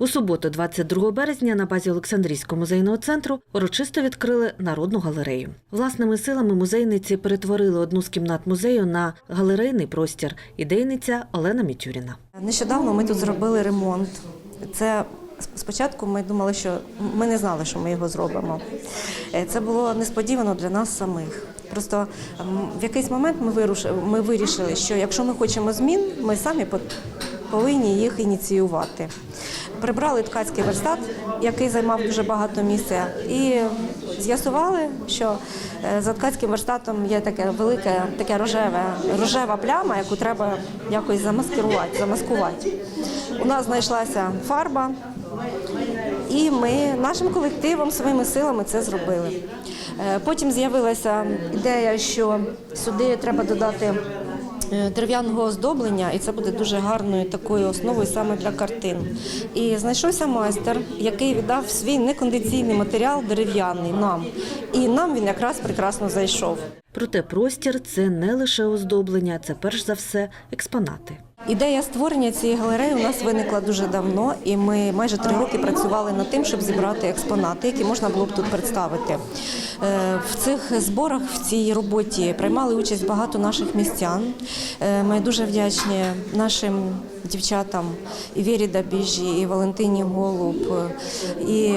У суботу, 22 березня, на базі Олександрійського музейного центру урочисто відкрили народну галерею. Власними силами музейниці перетворили одну з кімнат музею на галерейний простір. Ідейниця Олена Мітюріна. Нещодавно ми тут зробили ремонт. Це спочатку ми думали, що ми не знали, що ми його зробимо. Е, Це було несподівано для нас самих. Просто в якийсь момент ми вирушили, ми вирішили, що якщо ми хочемо змін, ми самі повинні їх ініціювати. Прибрали ткацький верстат, який займав дуже багато місця, і з'ясували, що е, за ткацьким верстатом є таке велике, таке рожеве, рожева пляма, яку треба якось замаскирувати, замаскувати. У нас знайшлася фарба, і ми нашим колективом, своїми силами це зробили. Е, Потім з'явилася ідея, що сюди треба додати дерев'яного оздоблення, і це буде дуже гарною такою основою саме для картин. І знайшовся майстер, який віддав свій некондиційний матеріал дерев'яний нам. І нам він якраз прекрасно зайшов. Проте простір це не лише оздоблення, це перш за все експонати. Ідея створення цієї галереї у нас виникла дуже давно, і ми майже три роки працювали над тим, щоб зібрати експонати, які можна було б тут представити. Е, В цих зборах, в цій роботі приймали участь багато наших містян. Е, Ми дуже вдячні нашим дівчатам і Вірі Дабіжі, і Валентині Голуб, і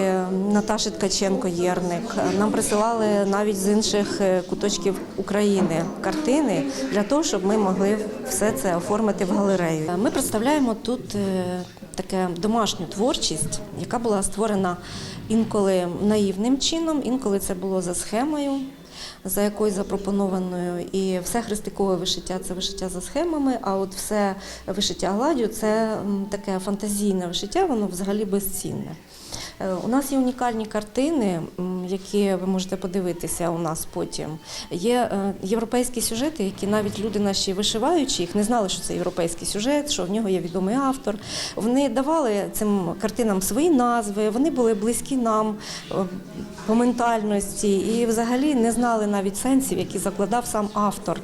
Наташі Ткаченко-Єрник. Нам присилали навіть з інших е, куточків України картини для того, щоб ми могли все це оформити в галерею. Ми представляємо тут е, таке домашню творчість, яка була створена інколи наївним чином, інколи це було за схемою. За якою запропонованою, і все хрестикове вишиття це вишиття за схемами. А от все вишиття гладдю це таке фантазійне вишиття, воно взагалі безцінне. Е, У нас є унікальні картини, які ви можете подивитися у нас потім. Є е, європейські сюжети, які навіть люди наші вишиваючи їх не знали, що це європейський сюжет, що в нього є відомий автор. Вони давали цим картинам свої назви, вони були близькі нам е, по ментальності і взагалі не знали навіть сенсів, які закладав сам автор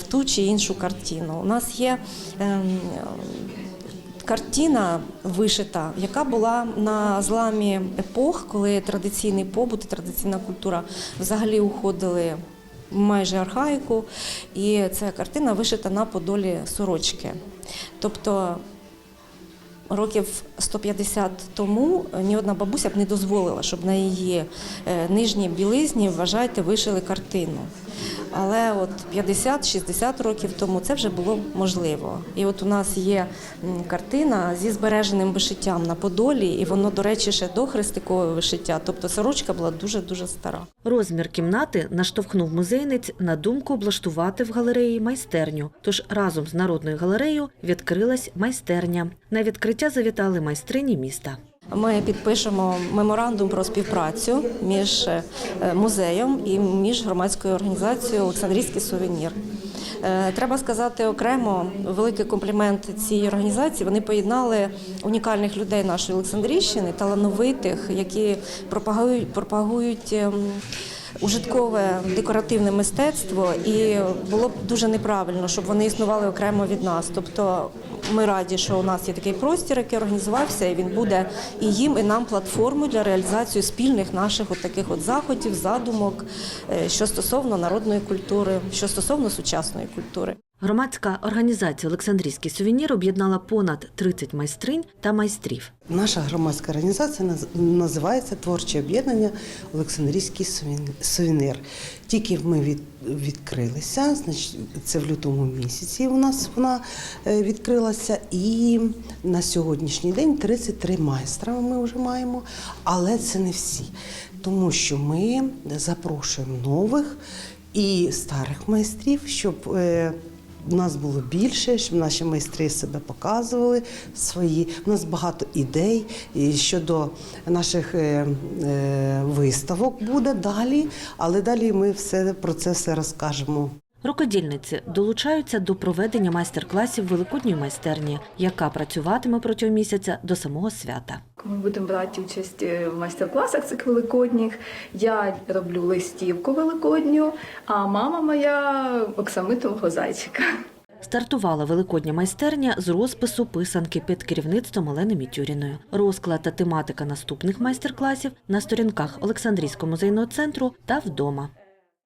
в ту чи іншу картину. У нас є ем, картина вишита, яка була на зламі епох, коли традиційний побут і традиційна культура взагалі уходили майже архаїку. І ця картина вишита на подолі сорочки. Тобто Років 150 тому ні одна бабуся б не дозволила, щоб на її е, нижній білизні, вважайте, вишили картину. Але от 50-60 років тому це вже було можливо. І от у нас є картина зі збереженим вишиттям на Подолі, і воно, до речі, ще до хрестикового вишиття. Тобто сорочка була дуже-дуже стара. Розмір кімнати наштовхнув музейниць на думку облаштувати в галереї майстерню. Тож разом з народною галереєю відкрилась майстерня. На відкриття завітали майстрині міста. Ми підпишемо меморандум про співпрацю між е, музеєм і між громадською організацією Олександрійський сувенір. Е, Треба сказати окремо великий комплімент цій організації. Вони поєднали унікальних людей нашої Олександрійщини, талановитих, які пропагують, пропагують ем, ужиткове декоративне мистецтво, і було б дуже неправильно, щоб вони існували окремо від нас. Тобто ми раді, що у нас є такий простір, який організувався, і він буде і їм, і нам платформою для реалізації спільних наших от таких от заходів, задумок, е, що стосовно народної культури, що стосовно сучасної культури. Громадська організація Олександрійський сувенір об'єднала понад 30 майстринь та майстрів. Наша громадська організація наз- називається Творче об'єднання Олександрійський сувен- сувенір. Тільки ми від, відкрилися, це в лютому місяці у нас вона е, відкрилася. І на сьогоднішній день 33 майстра ми вже маємо, але це не всі. Тому що ми запрошуємо нових і старих майстрів, щоб е, нас було більше, щоб наші майстри себе показували свої. У нас багато ідей і щодо наших е, е, виставок буде далі, але далі ми все про це все розкажемо. Рукодільниці долучаються до проведення майстер-класів великодньої майстерні, яка працюватиме протягом місяця до самого свята. Ми будемо брати участь е, в майстер-класах цих великодніх. Я роблю листівку великодню, а мама моя оксамитового зайчика. Стартувала великодня майстерня з розпису писанки під керівництвом Олени Мітюріної. Розклад та тематика наступних майстер-класів на сторінках Олександрійського музейного центру та вдома.